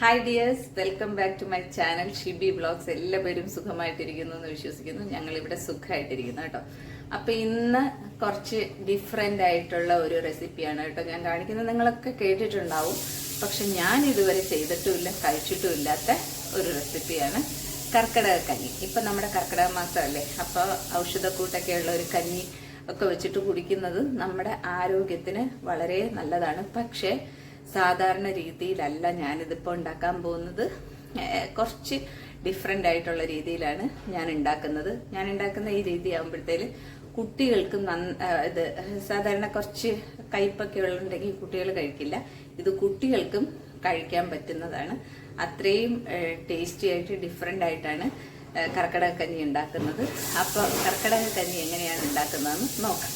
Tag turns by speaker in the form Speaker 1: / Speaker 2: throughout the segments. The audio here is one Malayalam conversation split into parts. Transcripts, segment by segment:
Speaker 1: Hi dears welcome back to my channel Shibi blogs എല്ലാവരും സുഖമായിട്ടിരിക്കുന്നു എന്ന് വിശ്വസിക്കുന്നു. ഞങ്ങൾ ഇവിടെ സുഖമായിട്ടിരിക്കുന്നു കേട്ടോ. അപ്പൊ ഇന്ന് കുറച്ച് ഡിഫറെന്റ് ആയിട്ടുള്ള ഒരു റെസിപ്പിയാണ് കേട്ടോ ഞാൻ കാണിക്കുന്നത്. നിങ്ങളൊക്കെ കേട്ടിട്ടുണ്ടാവും. പക്ഷെ ഞാൻ ഇതുവരെ ചെയ്തിട്ടുമില്ല കഴിച്ചിട്ടുമില്ലാത്ത ഒരു റെസിപ്പിയാണ് കർക്കിടക കഞ്ഞി. ഇപ്പൊ നമ്മുടെ കർക്കിടക മാസമല്ലേ. അപ്പോൾ ഔഷധക്കൂട്ടൊക്കെ ഉള്ള ഒരു കഞ്ഞി ഒക്കെ വെച്ചിട്ട് കുടിക്കുന്നത് നമ്മുടെ ആരോഗ്യത്തിന് വളരെ നല്ലതാണ്. പക്ഷേ സാധാരണ രീതിയിലല്ല ഞാനിതിപ്പോൾ ഉണ്ടാക്കാൻ പോകുന്നത്. കുറച്ച് ഡിഫറെന്റ് ആയിട്ടുള്ള രീതിയിലാണ് ഞാൻ ഉണ്ടാക്കുന്നത്. ഞാൻ ഉണ്ടാക്കുന്ന ഈ രീതി ആകുമ്പോഴത്തേൽ കുട്ടികൾക്ക് ഇത് സാധാരണ കുറച്ച് കയ്പൊക്കെ ഉള്ളുണ്ടെങ്കിൽ കുട്ടികൾ കഴിക്കില്ല. ഇത് കുട്ടികൾക്കും കഴിക്കാൻ പറ്റുന്നതാണ്. അത്രയും ടേസ്റ്റി ആയിട്ട് ഡിഫറെന്റ് ആയിട്ടാണ് കർക്കിടക കഞ്ഞി ഉണ്ടാക്കുന്നത്. അപ്പോൾ കർക്കിടക കഞ്ഞി എങ്ങനെയാണ് ഉണ്ടാക്കുന്നതെന്ന് നോക്കാം.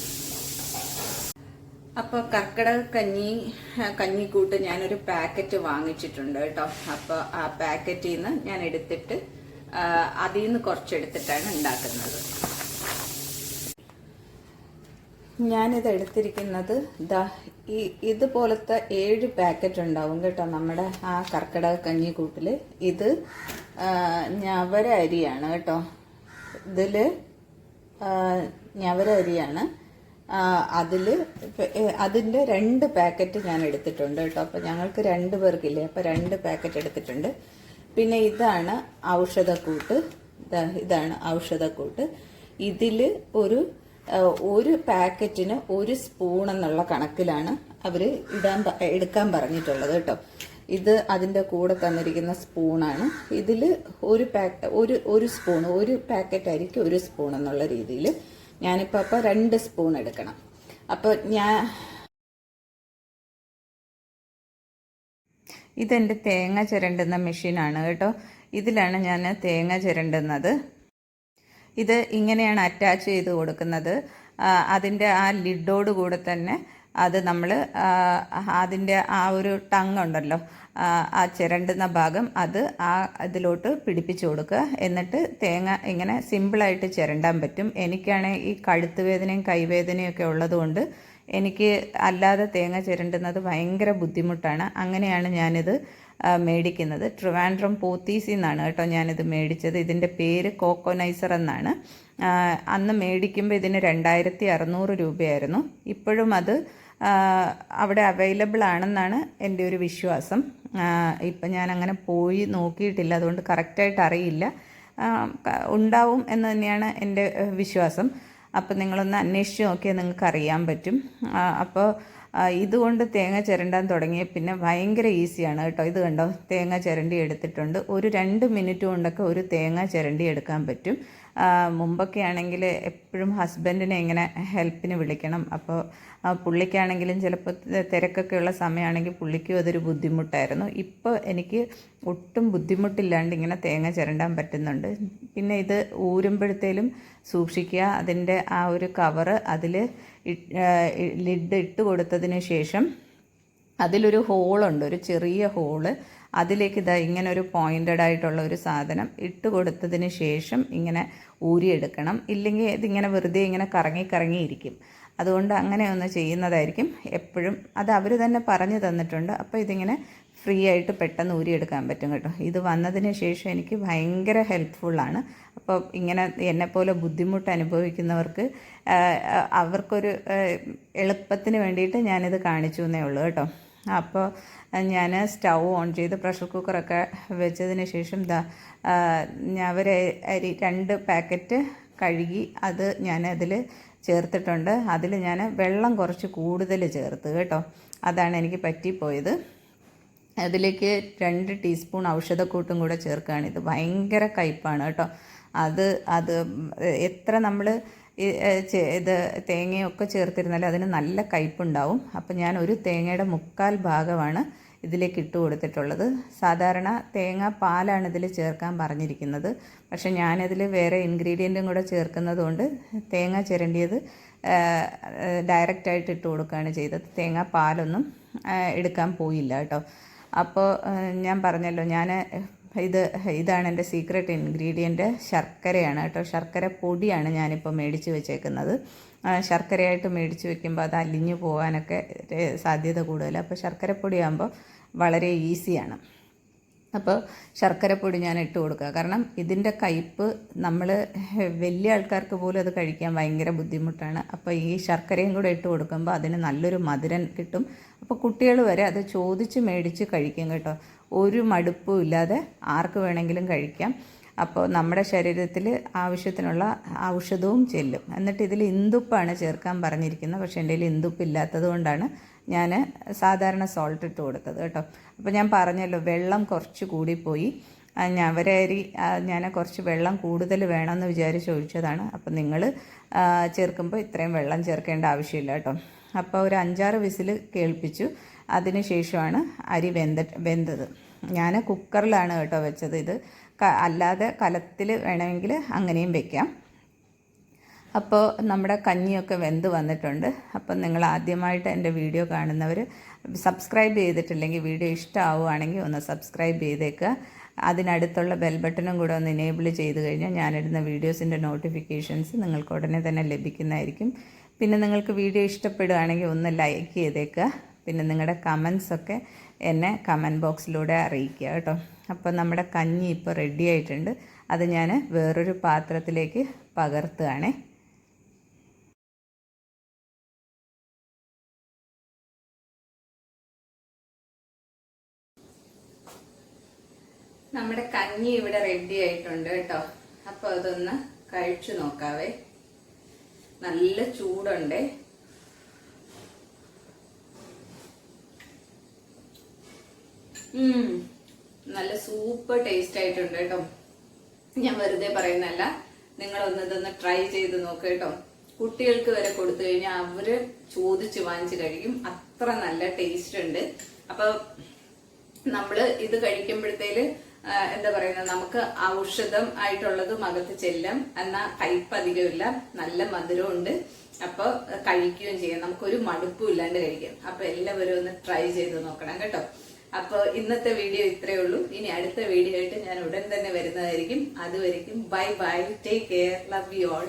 Speaker 1: അപ്പോൾ കർക്കിടക കഞ്ഞി കഞ്ഞിക്കൂട്ട് ഞാനൊരു പാക്കറ്റ് വാങ്ങിച്ചിട്ടുണ്ട് കേട്ടോ. അപ്പോൾ ആ പാക്കറ്റിൽ നിന്ന് ഞാൻ എടുത്തിട്ട് അതിൽ നിന്ന് കുറച്ചെടുത്തിട്ടാണ് ഉണ്ടാക്കുന്നത്. ഞാനിത് എടുത്തിരിക്കുന്നത് ദാ ഈ ഇതുപോലത്തെ ഏഴ് പാക്കറ്റ് ഉണ്ടാവും കേട്ടോ നമ്മുടെ ആ കർക്കിടക കഞ്ഞിക്കൂട്ടിൽ ഇത് ഞവര അരിയാണ് കേട്ടോ. ഇതിൽ ഞവര അരിയാണ്. അതിൽ അതിന്റെ രണ്ട് പാക്കറ്റ് ഞാൻ എടുത്തിട്ടുണ്ട് കേട്ടോ. അപ്പോൾ ഞങ്ങൾക്ക് രണ്ട് പേർക്കില്ലേ? അപ്പോൾ രണ്ട് പാക്കറ്റ് എടുത്തിട്ടുണ്ട്. പിന്നെ ഇതാണ് ഔഷധക്കൂട്ട്. ഇതാണ് ഔഷധക്കൂട്ട്. ഇതിൽ ഒരു ഒരു പാക്കറ്റിന് ഒരു സ്പൂൺ എന്നുള്ള കണക്കിലാണ് അവർ ഇടാൻ എടുക്കാൻ പറഞ്ഞിട്ടുള്ളത് കേട്ടോ. ഇത് അതിന്റെ കൂടെ തന്നിരിക്കുന്ന സ്പൂണാണ്. ഇതിൽ ഒരു പാക്ക് ഒരു ഒരു സ്പൂൺ ഒരു പാക്കറ്റ് അരിക്ക് ഒരു സ്പൂൺ എന്നുള്ള രീതിയിൽ ഞാനിപ്പോൾ അപ്പോൾ രണ്ട് സ്പൂൺ എടുക്കണം. അപ്പോൾ ഞാൻ ഇതെന്റെ തേങ്ങ ചിരണ്ടുന്ന മെഷീനാണ് കേട്ടോ. ഇതിലാണ് ഞാൻ തേങ്ങ ചിരണ്ടുന്നത്. ഇത് ഇങ്ങനെയാണ് അറ്റാച്ച് ചെയ്ത് കൊടുക്കുന്നത്. അതിന്റെ ആ ലിഡോട് കൂടെ തന്നെ അത് നമ്മൾ അതിന്റെ ആ ഒരു ടങ് ഉണ്ടല്ലോ ആ, ചിരണ്ടുന്ന ഭാഗം അത് ആ ഇതിലോട്ട് പിടിപ്പിച്ചു കൊടുക്കുക. എന്നിട്ട് തേങ്ങ ഇങ്ങനെ സിമ്പിളായിട്ട് ചിരണ്ടാൻ പറ്റും. എനിക്കാണെങ്കിൽ ഈ കഴുത്ത് വേദനയും കൈവേദനയും ഒക്കെ ഉള്ളതുകൊണ്ട് എനിക്ക് അല്ലാതെ തേങ്ങ ചിരണ്ടുന്നത് ഭയങ്കര ബുദ്ധിമുട്ടാണ്. അങ്ങനെയാണ് ഞാനിത് മേടിക്കുന്നത്. ട്രിവാൻഡ്രം പോത്തീസിൽ നിന്നാണ് കേട്ടോ ഞാനിത് മേടിച്ചത്. ഇതിന്റെ പേര് കോക്കോനൈസർ എന്നാണ്. അന്ന് മേടിക്കുമ്പോൾ ഇതിന് രണ്ടായിരത്തി അറുന്നൂറ് രൂപയായിരുന്നു. ഇപ്പോഴും അത് അവിടെ അവൈലബിൾ ആണെന്നാണ് എന്റെ ഒരു വിശ്വാസം. ഇപ്പം ഞാൻ അങ്ങനെ പോയി നോക്കിയിട്ടില്ല അതുകൊണ്ട് കറക്റ്റായിട്ട് അറിയില്ല. ഉണ്ടാവും എന്ന് തന്നെയാണ് എന്റെ വിശ്വാസം. അപ്പം നിങ്ങളൊന്ന് അന്വേഷിച്ച് നോക്കിയാൽ നിങ്ങൾക്ക് അറിയാൻ പറ്റും. അപ്പോൾ ഇതുകൊണ്ട് തേങ്ങ ചിരണ്ടാൻ തുടങ്ങിയ പിന്നെ ഭയങ്കര ഈസിയാണ് കേട്ടോ. ഇത് കണ്ടോ? തേങ്ങ ചിരണ്ടി എടുത്തിട്ടുണ്ട്. ഒരു രണ്ട് മിനിറ്റ് കൊണ്ടൊക്കെ ഒരു തേങ്ങ ചിരണ്ടി എടുക്കാൻ പറ്റും. മുമ്പൊക്കെ ആണെങ്കിൽ എപ്പോഴും ഹസ്ബൻഡിനെ ഇങ്ങനെ ഹെൽപ്പിന് വിളിക്കണം. അപ്പോൾ പുള്ളിക്കാണെങ്കിലും ചിലപ്പോൾ തിരക്കൊക്കെ ഉള്ള സമയമാണെങ്കിൽ പുള്ളിക്കും അതൊരു ബുദ്ധിമുട്ടായിരുന്നു. ഇപ്പോൾ എനിക്ക് ഒട്ടും ബുദ്ധിമുട്ടില്ലാണ്ട് ഇങ്ങനെ തേങ്ങ ചിരണ്ടാൻ പറ്റുന്നുണ്ട്. പിന്നെ ഇത് ഊരുമ്പോഴത്തേലും സൂക്ഷിക്കുക. അതിന്റെ ആ ഒരു കവറ് അതിൽ ലിഡ് ഇട്ട് കൊടുത്തതിന് ശേഷം അതിലൊരു ഹോളുണ്ട് ഒരു ചെറിയ ഹോൾ അതിലേക്ക് ഇതാ ഇങ്ങനെ ഒരു പോയിന്റഡ് ആയിട്ടുള്ള ഒരു സാധനം ഇട്ട് കൊടുത്തതിന് ശേഷം ഇങ്ങനെ ഊരിയെടുക്കണം. ഇല്ലെങ്കിൽ ഇതിങ്ങനെ വെറുതെ ഇങ്ങനെ കറങ്ങി കറങ്ങിയിരിക്കും അതുകൊണ്ട് അങ്ങനെ ഒന്ന് ചെയ്യുന്നതായിരിക്കും എപ്പോഴും. അത് അവർ തന്നെ പറഞ്ഞു തന്നിട്ടുണ്ട്. അപ്പോൾ ഇതിങ്ങനെ ഫ്രീ ആയിട്ട് പെട്ടെന്ന് ഊരിയെടുക്കാൻ പറ്റും കേട്ടോ. ഇത് വന്നതിന് ശേഷം എനിക്ക് ഭയങ്കര ഹെൽപ്ഫുള്ളാണ് അപ്പോൾ ഇങ്ങനെ എന്നെപ്പോലെ ബുദ്ധിമുട്ട് അനുഭവിക്കുന്നവർക്ക് അവർക്കൊരു എളുപ്പത്തിന് വേണ്ടിയിട്ട് ഞാനിത് കാണിച്ചു എന്നേ ഉള്ളൂ കേട്ടോ. അപ്പോൾ ഞാൻ സ്റ്റൗ ഓൺ ചെയ്ത് പ്രഷർ കുക്കറൊക്കെ വെച്ചതിന് ശേഷം ദാ ഞാൻ ഞവര അരി രണ്ട് പാക്കറ്റ് കഴുകി അത് ഞാൻ അതിൽ ചേർത്തിട്ടുണ്ട്. അതിൽ ഞാൻ വെള്ളം കുറച്ച് കൂടുതൽ ചേർത്ത് കേട്ടോ. അതാണ് എനിക്ക് പറ്റിപ്പോയത്. അതിലേക്ക് രണ്ട് ടീസ്പൂൺ ഔഷധക്കൂട്ടും കൂടെ ചേർക്കുകയാണ്. ഇത് ഭയങ്കര കയ്പ്പാണ് കേട്ടോ. അത് അത് എത്ര നമ്മൾ ഇത് തേങ്ങയൊക്കെ ചേർത്തിരുന്നാൽ അതിന് നല്ല കയ്പുണ്ടാവും അപ്പം ഞാൻ ഒരു തേങ്ങയുടെ മുക്കാൽ ഭാഗമാണ് ഇതിലേക്ക് ഇട്ട് കൊടുത്തിട്ടുള്ളത്. സാധാരണ തേങ്ങ പാലാണ് ഇതിൽ ചേർക്കാൻ പറഞ്ഞിരിക്കുന്നത്. പക്ഷേ ഞാനതിൽ വേറെ ഇൻഗ്രീഡിയന്റും കൂടെ ചേർക്കുന്നത് കൊണ്ട് തേങ്ങ ചിരണ്ടിയത് ഡയറക്റ്റായിട്ട് ഇട്ട് കൊടുക്കുകയാണ് ചെയ്തത്. തേങ്ങ പാലൊന്നും എടുക്കാൻ പോയില്ല കേട്ടോ. അപ്പോൾ ഞാൻ പറഞ്ഞല്ലോ ഞാൻ ഇത് ഇതാണ് എന്റെ സീക്രട്ട് ഇൻഗ്രീഡിയന്റ് ശർക്കരയാണ് കേട്ടോ. ശർക്കര പൊടിയാണ് ഞാനിപ്പോൾ മേടിച്ച് വെച്ചേക്കുന്നത്. ശർക്കരയായിട്ട് മേടിച്ച് വെക്കുമ്പോൾ അത് അലിഞ്ഞു പോകാനൊക്കെ സാധ്യത കൂടുതൽ അപ്പോൾ ശർക്കരപ്പൊടിയാകുമ്പോൾ വളരെ ഈസിയാണ്. അപ്പോൾ ശർക്കരപ്പൊടി ഞാൻ ഇട്ട് കൊടുക്കുക. കാരണം ഇതിന്റെ കയ്പ്പ് നമ്മൾ വലിയ ആൾക്കാർക്ക് പോലും അത് കഴിക്കാൻ ഭയങ്കര ബുദ്ധിമുട്ടാണ്. അപ്പോൾ ഈ ശർക്കരയും കൂടെ ഇട്ട് കൊടുക്കുമ്പോൾ അതിന് നല്ലൊരു മധുരം കിട്ടും. അപ്പോൾ കുട്ടികൾ വരെ അത് ചോദിച്ച് മേടിച്ച് കഴിക്കും കേട്ടോ. ഒരു മടുപ്പും ഇല്ലാതെ ആർക്ക് വേണമെങ്കിലും കഴിക്കാം. അപ്പോൾ നമ്മുടെ ശരീരത്തിൽ ആവശ്യത്തിനുള്ള ഔഷധവും ചെല്ലും. എന്നിട്ട് ഇതിൽ ഇന്ദുപ്പാണ് ചേർക്കാൻ പറഞ്ഞിരിക്കുന്നത്. പക്ഷേ എന്റെ കയ്യിൽ ഇന്ദുപ്പ് ഇല്ലാത്തത് കൊണ്ടാണ് ഞാൻ സാധാരണ സോൾട്ട് ഇട്ട് കൊടുത്തത് കേട്ടോ. അപ്പോൾ ഞാൻ പറഞ്ഞല്ലോ വെള്ളം കുറച്ച് കൂടിപ്പോയി. ഞാൻ അവരരി ഞാൻ കുറച്ച് വെള്ളം കൂടുതൽ വേണമെന്ന് വിചാരിച്ച് ചോദിച്ചതാണ് അപ്പോൾ നിങ്ങൾ ചേർക്കുമ്പോൾ ഇത്രയും വെള്ളം ചേർക്കേണ്ട ആവശ്യമില്ല കേട്ടോ. അപ്പോൾ ഒരു അഞ്ചാറ് വിസിൽ കേൾപ്പിച്ചു. അതിന് ശേഷമാണ് അരി വെന്ത വെന്തത്. ഞാൻ കുക്കറിലാണ് കേട്ടോ വെച്ചത്. ഇത് അല്ലാതെ കലത്തിൽ വേണമെങ്കിൽ അങ്ങനെയും വെക്കാം. അപ്പോൾ നമ്മുടെ കഞ്ഞിയൊക്കെ വെന്ത് വന്നിട്ടുണ്ട്. അപ്പം നിങ്ങൾ ആദ്യമായിട്ട് എന്റെ വീഡിയോ കാണുന്നവർ സബ്സ്ക്രൈബ് ചെയ്തിട്ടില്ലെങ്കിൽ വീഡിയോ ഇഷ്ടമാവുകയാണെങ്കിൽ ഒന്ന് സബ്സ്ക്രൈബ് ചെയ്തേക്കുക. അതിനടുത്തുള്ള ബെൽ ബട്ടണും കൂടെ ഒന്ന് എനേബിൾ ചെയ്ത് കഴിഞ്ഞാൽ ഞാനിടുന്ന വീഡിയോസിന്റെ നോട്ടിഫിക്കേഷൻസ് നിങ്ങൾക്ക് ഉടനെ തന്നെ ലഭിക്കുന്നതായിരിക്കും. പിന്നെ നിങ്ങൾക്ക് വീഡിയോ ഇഷ്ടപ്പെടുകയാണെങ്കിൽ ഒന്ന് ലൈക്ക് ചെയ്തേക്കുക. പിന്നെ നിങ്ങളുടെ കമൻസൊക്കെ എന്നെ കമന്റ് ബോക്സിലൂടെ അറിയിക്കുക കേട്ടോ. അപ്പോൾ നമ്മുടെ കഞ്ഞി ഇപ്പോൾ റെഡി ആയിട്ടുണ്ട്. അത് ഞാൻ വേറൊരു പാത്രത്തിലേക്ക് പകർത്തുകയാണേ. നമ്മുടെ കഞ്ഞി ഇവിടെ റെഡി ആയിട്ടുണ്ട് കേട്ടോ. അപ്പോൾ അതൊന്ന് കഴിച്ചു നോക്കാവേ. നല്ല ചൂടുണ്ടേ. നല്ല സൂപ്പർ ടേസ്റ്റ് ആയിട്ടുണ്ട് കേട്ടോ. ഞാൻ വെറുതെ പറയുന്നല്ല നിങ്ങൾ ഒന്ന് ഇതൊന്ന് ട്രൈ ചെയ്ത് നോക്ക് കേട്ടോ. കുട്ടികൾക്ക് വരെ കൊടുത്തു കഴിഞ്ഞാൽ അവർ ചോദിച്ചു വാങ്ങിച്ചു കഴിക്കും. അത്ര നല്ല ടേസ്റ്റ് ഉണ്ട്. അപ്പൊ നമ്മൾ ഇത് കഴിക്കുമ്പോഴത്തേൽ എന്താ പറയുന്നത് നമുക്ക് ഔഷധം ആയിട്ടുള്ളതും അകത്ത് ചെല്ലം. എന്നാൽ കയ്പ് അധികമില്ല നല്ല മധുരമുണ്ട് അപ്പോൾ കഴിക്കുകയും ചെയ്യാം. നമുക്കൊരു മടുപ്പും ഇല്ലാണ്ട് കഴിക്കാം. അപ്പൊ എല്ലാവരും ഒന്ന് ട്രൈ ചെയ്ത് നോക്കണം കേട്ടോ. അപ്പോൾ ഇന്നത്തെ വീഡിയോ ഇത്രയേ ഉള്ളൂ. ഇനി അടുത്ത വീഡിയോ ആയിട്ട് ഞാൻ ഉടൻ തന്നെ വരുന്നതായിരിക്കും. അതുവരെയും bye bye. Take care love you all